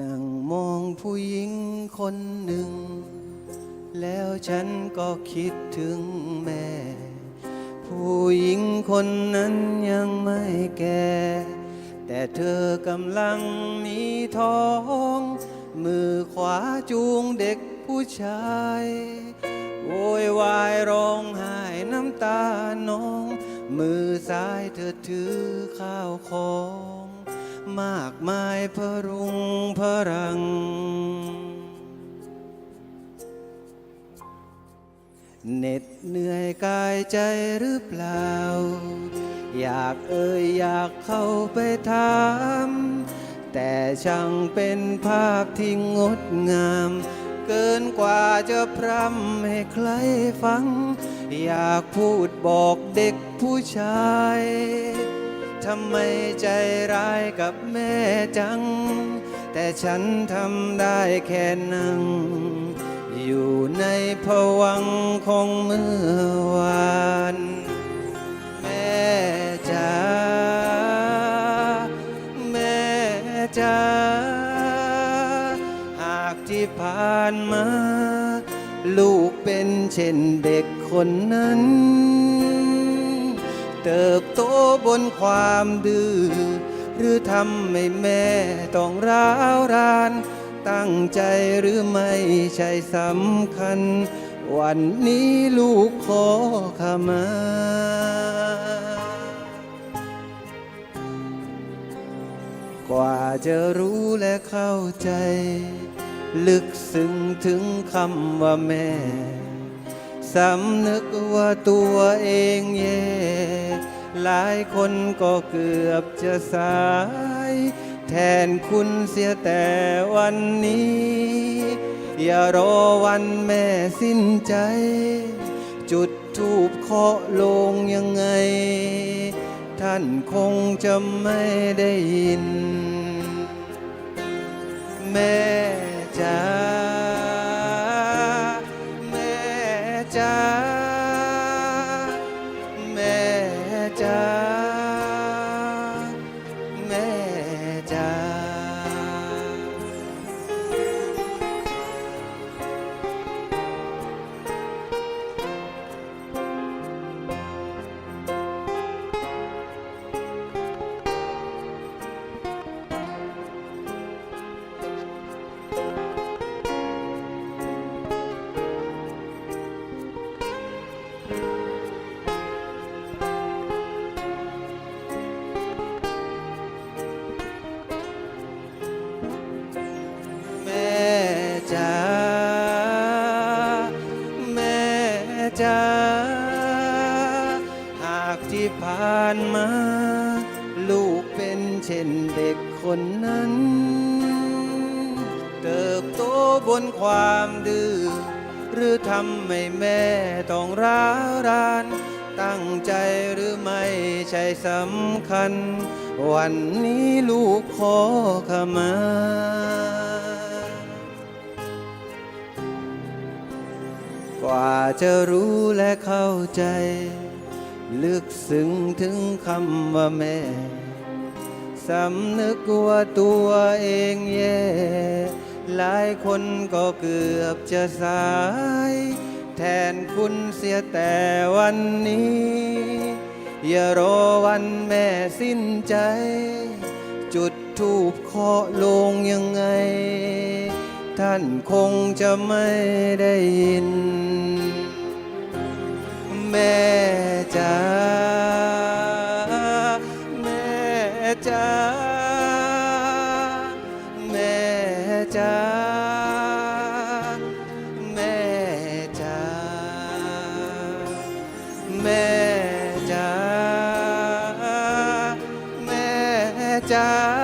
นั่งมองผู้หญิงคนหนึ่ง แล้วฉันก็คิดถึงแม่ ผู้หญิงคนนั้นยังไม่แก่ แต่เธอกำลังมีท้อง มือขวาจูงเด็กผู้ชายโวยวายร้องไห้น้ำตานอง มือซ้ายเธอถือข้าวของ มากมายพรุงพรัง เหน็ดเหนื่อยกายใจหรือเปล่า อยากเอ่ยอยากเข้าไปถาม แต่ช่างเป็นภาพที่งดงาม เกินกว่าจะพร่ำให้ใครฟัง อยากพูดบอกเด็กผู้ชาย ทำไมใจร้ายกับแม่จัง แต่ฉันทำได้แค่นั่ง อยู่ในภวังค์ของเมื่อวานแม่จ๋าแม่จ๋าหากที่ผ่านมา ลูกเป็นเช่นเด็กคนนั้น เติบโตบนความดื้อหรือทำให้แม่ต้องร้าวราน ตั้งใจหรือไม่ใช่สำคัญ วันนี้ลูกขอขมากว่าจะรู้และเข้าใจ ลึกซึ้งถึงคำว่าแม่ สำนึกว่าตัวเองแย่ หลายคนก็เกือบจะสาย แทนคุณเสียแต่วันนี้ อย่ารอวันแม่สิ้นใจ จุดทูบเคาะลงยังไง ท่านคงจะไม่ได้ยิน แม่ จ๋าแม่จ๋าหากที่ผ่านมา ลูกเป็นเช่นเด็กคนนั้น เติบโตบนความดื้อหรือทำให้แม่ต้องร้าวราน ตั้งใจหรือไม่ใช่สำคัญ วันนี้ลูกขอขมา ว่าจะรู้และเข้าใจ ลึกซึ้งถึงคำว่าแม่ สำนึกว่าตัวเองแย่ หลายคนก็เกือบจะสาย แทนคุณเสียแต่วันนี้ อย่ารอวันแม่สิ้นใจ จุดทูบเคาะลงยังไง ท่านคงจะไม่ได้ยิน แม่จ๋าแม่จ๋าแม่จ๋าแม่จ๋าแม่จ๋าแม่จ๋า